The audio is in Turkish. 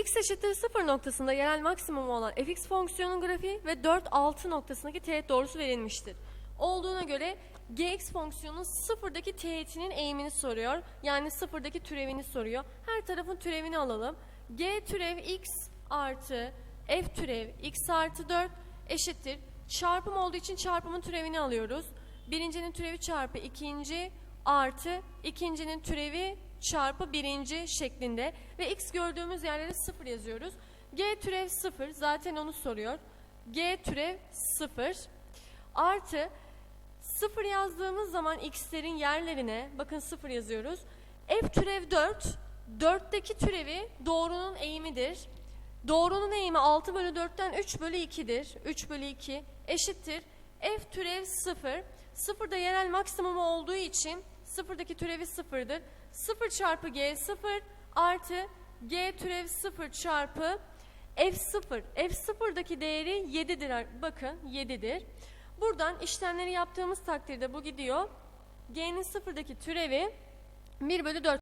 x eşittir 0 noktasında yerel maksimum olan fx fonksiyonun grafiği ve 4, 6 noktasındaki teğet doğrusu verilmiştir. Olduğuna göre gx fonksiyonun sıfırdaki teğetinin eğimini soruyor. Yani sıfırdaki türevini soruyor. Her tarafın türevini alalım. g türev x artı f türev x artı 4 eşittir. Çarpım olduğu için çarpımın türevini alıyoruz. Birincinin türevi çarpı ikinci artı ikincinin türevi çarpı birinci şeklinde ve x gördüğümüz yerlere 0 yazıyoruz. g türev 0 zaten onu soruyor. g türev 0 artı 0 yazdığımız zaman x'lerin yerlerine bakın 0 yazıyoruz. f türev 4 4'teki türevi doğrunun eğimidir. Doğrunun eğimi 6 bölü 4'ten 3 bölü 2'dir. 3 bölü 2 eşittir. F türev 0. 0 da yerel maksimumu olduğu için sıfırdaki türevi 0'dır. 0 çarpı G 0 artı G türev 0 çarpı F0. F0'daki değeri 7'dir. Bakın 7'dir. Buradan işlemleri yaptığımız takdirde bu gidiyor. G'nin sıfırdaki türevi 1 bölü 4